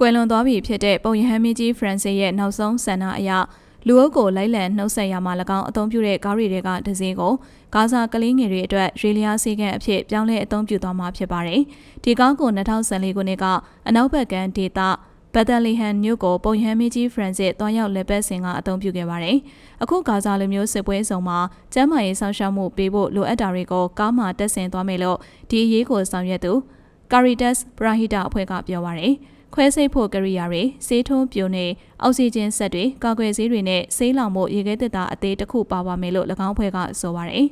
ကွယ်လွန်သွားပြီဖြစ်တဲ့ပုံရဟန်းမင်းကြီးဖရန်စစ်ရဲ့နောက်ဆုံးဆန္ဒအရလူအုပ်ကိုလိုက်လံနှုတ်ဆက်ရမှာ၎င်းအသုံးပြုတဲ့ကားရီတွေကဒဇင်းကိုဂါဇာကလေးငယ်တွေအတွက်ရေလျားစေကံအဖြစ်ပြောင်းလဲအသုံးပြုသွားမှာဖြစ်ပါတယ်။ဒီကားကို2014ခုနှစ်ကအနောက်ဘက်ကန်ဒေသဘတ်တလီဟန်မြို့ကိုပုံရဟန်းမင်းကြီးဖရန်စစ်တွားရောက်လက်ပတ်စင်ကအသုံးပြုခဲ့ပါတယ်။အခုဂါဇာလူမျိုးစစ်ပွဲဆောင်မှာကျမ်းမာရေးဆောင်ရှောက်မှုပေးဖို့လိုအပ်တာတွေကိုကားမှတက်ဆင်သွားမယ်လို့ဒီအရေးကိုဆောင်ရွက်သူ Caritas Brahita အဖွဲ့ကပြောပါရယ် ခွဲစိတ်ဖို့ကရိယာတွေဆေးထုံးပြိုနေအောက်ဆီဂျင်ဆက်တွေကာကွယ်ဆေးတွေနဲ့ဆေးလောင်မှုရေခဲသစ်သားအသေးတစ်ခုပါပါမယ်လို့၎င်းအဖွဲ့ကဆိုပါရယ်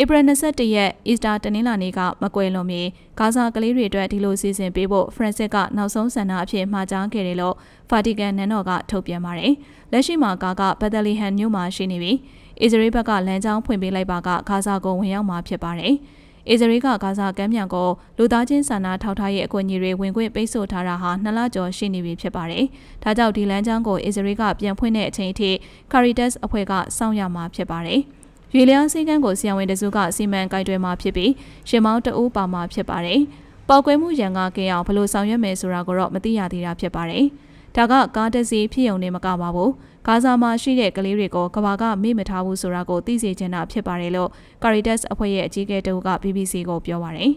ဧပြီ21ရက်အီစတာတနင်္လာနေ့ကမကွယ်လွန်ပြီးဂါဇာကလေးတွေအတွက်ဒီလိုစီစဉ်ပေးဖို့ဖရန်စစ်ကနောက်ဆုံးဆန္ဒအဖြစ်မှာကြားခဲ့တယ်လို့ဖာတီကန်နန်းတော်ကထုတ်ပြန်ပါတယ်။လက်ရှိမှာကာကဘတ်တလီဟန်မြို့မှာရှိနေပြီးအစ္စရေးဘက်ကလမ်းကြောင်းဖွင့်ပေးလိုက်ပါကဂါဇာကိုဝင်ရောက်မှာဖြစ်ပါတယ်။ အစ္စရေးကဂါဇာကမ်းမြောင်ကိုလူသားချင်းစာနာထောက်ထားရေးအကူအညီတွေဝင်ခွင့်ပိတ်ဆို့ထားတာဟာနှစ်လကျော်ရှိနေပြီဖြစ်ပါတယ်။ဒါကြောင့်ဒီလမ်းကြောင်းကိုအစ္စရေးကပြန်ဖွင့်တဲ့အချိန်အထိ Caritas အဖွဲ့ကစောင့်ရမှာဖြစ်ပါတယ်။ရွေလျားစည်းကမ်းကိုဆီယံဝင်တစုကစီမံကိုင်တွယ်မှာဖြစ်ပြီးရှင်မောင်းတအူးပါမှာဖြစ်ပါတယ်။ပေါက်ကွဲမှုရန်ကကင်းအောင်ဘလို့ဆောင်ရွက်မယ်ဆိုတာကိုတော့မသိရသေးတာဖြစ်ပါတယ်။ ဒါကကားတက်စီဖြစ်ုံနေမကပါဘူးဂါဇာမှာရှိတဲ့ကလေးတွေကိုကဘာကမေ့မထားဘူးဆိုတာကိုသိစေချင်တာဖြစ်ပါတယ်လို့ Caritas အဖွဲ့ရဲ့အကြီးအကဲတဦးက BBC ကိုပြောပါတယ်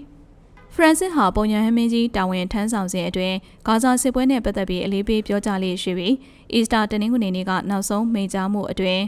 ဖရန်စစ်ဟာပုံညာဟမင်းကြီးတာဝန်ထမ်းဆောင်စဉ်အတွင်းဂါဇာစစ်ပွဲနဲ့ပတ်သက်ပြီးအလေးပေးပြောကြားလေးရှိပြီးအီစတာတနင်္ဂနွေနေ့ကနောက်ဆုံးမိန့်ကြားမှုအတွင်း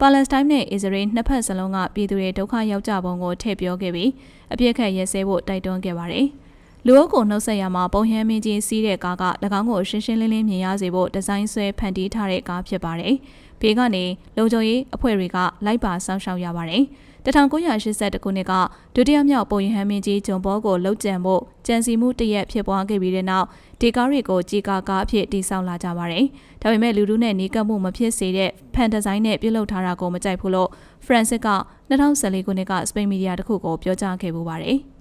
ပါလက်စတိုင်းနဲ့အစ္စရေးနှစ်ဖက်စလုံးကပြည်သူတွေဒုက္ခရောက်ကြပုံကိုထည့်ပြောခဲ့ပြီးအပြစ်ခတ်ရဲစဲဖို့တိုက်တွန်းခဲ့ပါတယ်။ လူအုပ်ကိုနှုတ်ဆက်ရမှာပုံဟမ်းမင်းကြီးစီးတဲ့ကားက၎င်းကိုရှင်းရှင်းလင်းလင်းမြင်ရစေဖို့ဒီဇိုင်းဆွဲဖန်တီးထားတဲ့ကားဖြစ်ပါတယ်။ဘေးကနေလုံခြုံရေးအဖွဲ့တွေကလိုက်ပါစောင့်ရှောက်ရပါတယ်။1982ခုနှစ်ကဒုတိယမြောက်ပုံရဟန်းမင်းကြီးဂျွန်ဘောကိုလှုပ်ကြံဖို့ကြံစီမှုတရက်ဖြစ်ပွားခဲ့ပြီးတဲ့နောက်ဒီကားတွေကိုကြီးကားကားအဖြစ်တည်ဆောက်လာကြပါတယ်။ဒါပေမဲ့လူလူနဲ့နီးကပ်မှုမဖြစ်စေတဲ့ဖန်ဒီဇိုင်းနဲ့ပြုလုပ်ထားတာကိုမကြိုက်ဘူးလို့ဖရန်စစ်က2014ခုနှစ်ကစပိန်မီဒီယာတစ်ခုကိုပြောကြားခဲ့ပူပါတယ်။